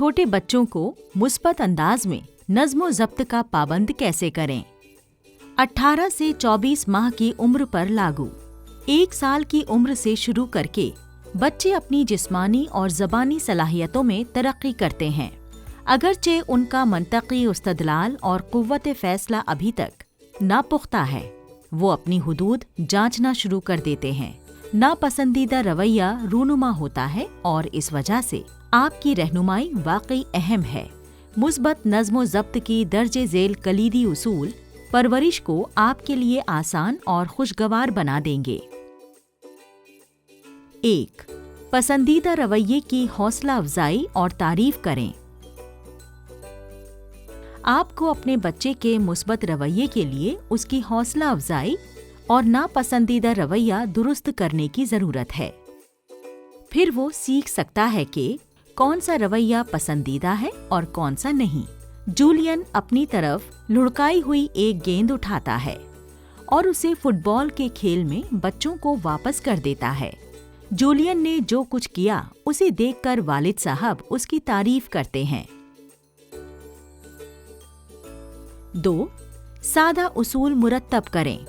छोटे बच्चों को मुस्बत अंदाज में नज्म जब्त का पाबंद कैसे करें? 18 से 24 माह की उम्र पर लागू। एक साल की उम्र से शुरू करके बच्चे अपनी जिस्मानी और जबानी सलाहियतों में तरक्की करते हैं। अगरचे उनका मनतकी उस्तदलाल और कुव्वत फैसला अभी तक नापुख्ता है। वो अपनी हदूद जांचना शुरू कर देते हैं। नापसंदीदा रवैया रूनुमा होता है और इस वजह से आपकी रहनुमाई वाकई अहम है। मुस्बत नज्म जब्त की दर्ज झेल कलीदी उसूल परवरिश को आपके लिए आसान और खुशगवार बना देंगे। एक, पसंदीदा रवैये की हौसला अफजाई और तारीफ़ करें। आपको अपने बच्चे के मुस्बत रवैये के लिए उसकी हौसला अफजाई और नापसंदीदा रवैया दुरुस्त करने की ज़रूरत है। फिर वो सीख सकता है कि कौन सा रवैया पसंदीदा है और कौन सा नहीं। जूलियन अपनी तरफ़ लुढ़काई हुई एक गेंद उठाता है और उसे फुटबॉल के खेल में बच्चों को वापस कर देता है। जूलियन ने जो कुछ किया, उसे देखकर वालिद साहब उसकी तारीफ़ करते हैं। दो, सादा उसूल मुरतब करें।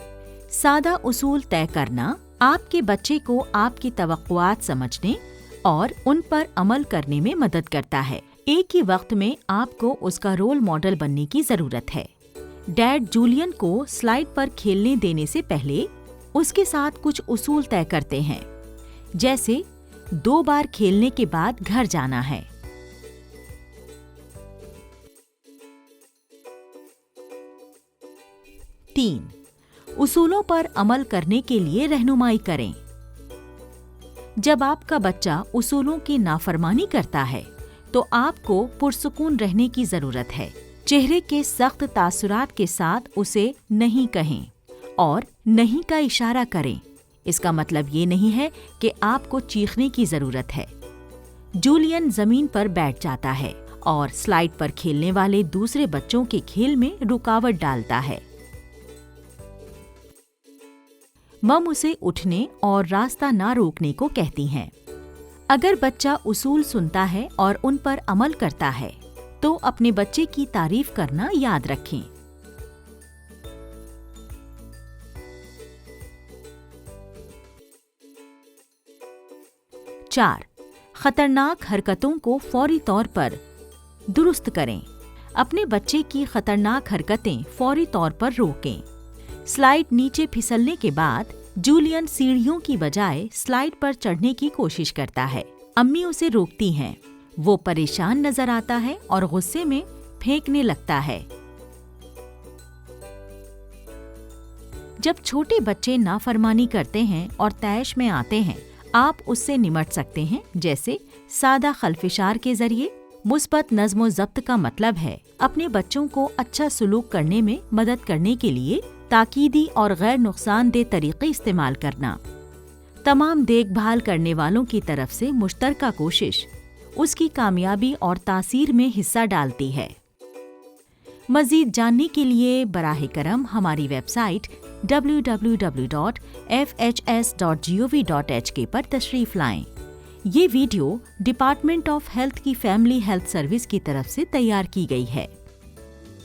सादा उसूल तय करना, आपके बच्चे को आपकी तवक्कुआत समझने और उन पर अमल करने में मदद करता है। एक ही वक्त में आपको उसका रोल मॉडल बनने की ज़रूरत है। डैड जूलियन को स्लाइड पर खेलने देने से पहले उसके साथ कुछ उसूल तय करते हैं। जैसे, दो बार खेलने के बाद घर जाना है। तीन उसूलों पर अमल करने के लिए रहनुमाई करें। जब आपका बच्चा उसूलों की नाफरमानी करता है तो आपको पुरसकून रहने की ज़रूरत है। चेहरे के सख्त तासुरात के साथ उसे नहीं कहें और नहीं का इशारा करें। इसका मतलब ये नहीं है कि आपको चीखने की ज़रूरत है। जूलियन ज़मीन पर बैठ जाता है और स्लाइड पर खेलने वाले दूसरे बच्चों के खेल में रुकावट डालता है। मम उसे उठने और रास्ता ना रोकने को कहती हैं। अगर बच्चा उसूल सुनता है और उन पर अमल करता है तो अपने बच्चे की तारीफ़ करना याद रखें। चार, खतरनाक हरकतों को फौरी तौर पर दुरुस्त करें। अपने बच्चे की खतरनाक हरकतें फौरी तौर पर रोकें। स्लाइड नीचे फिसलने के बाद, जूलियन सीढ़ियों की बजाय स्लाइड पर चढ़ने की कोशिश करता है। अम्मी उसे रोकती हैं। वो परेशान नज़र आता है और गुस्से में फेंकने लगता है। जब छोटे बच्चे नाफरमानी करते हैं और तैश में आते हैं, आप उससे निमट सकते हैं, जैसे सादा खलफिशार के ज़रिए। मुस्बत नज्म जब्त का मतलब है अपने बच्चों को अच्छा सुलूक करने में मदद करने के लिए ताकीदी और गैर नुकसानदेह तरीके इस्तेमाल करना। तमाम देखभाल करने वालों की तरफ़ से मुश्तरका कोशिश उसकी कामयाबी और तासीर में हिस्सा डालती है। मजीद जानने के लिए बराह करम हमारी वेबसाइट www.fhs.gov.hk पर तशरीफ़ लाएँ। ये वीडियो डिपार्टमेंट ऑफ़ हेल्थ की फैमिली हेल्थ सर्विस की तरफ़ से तैयार की गई है।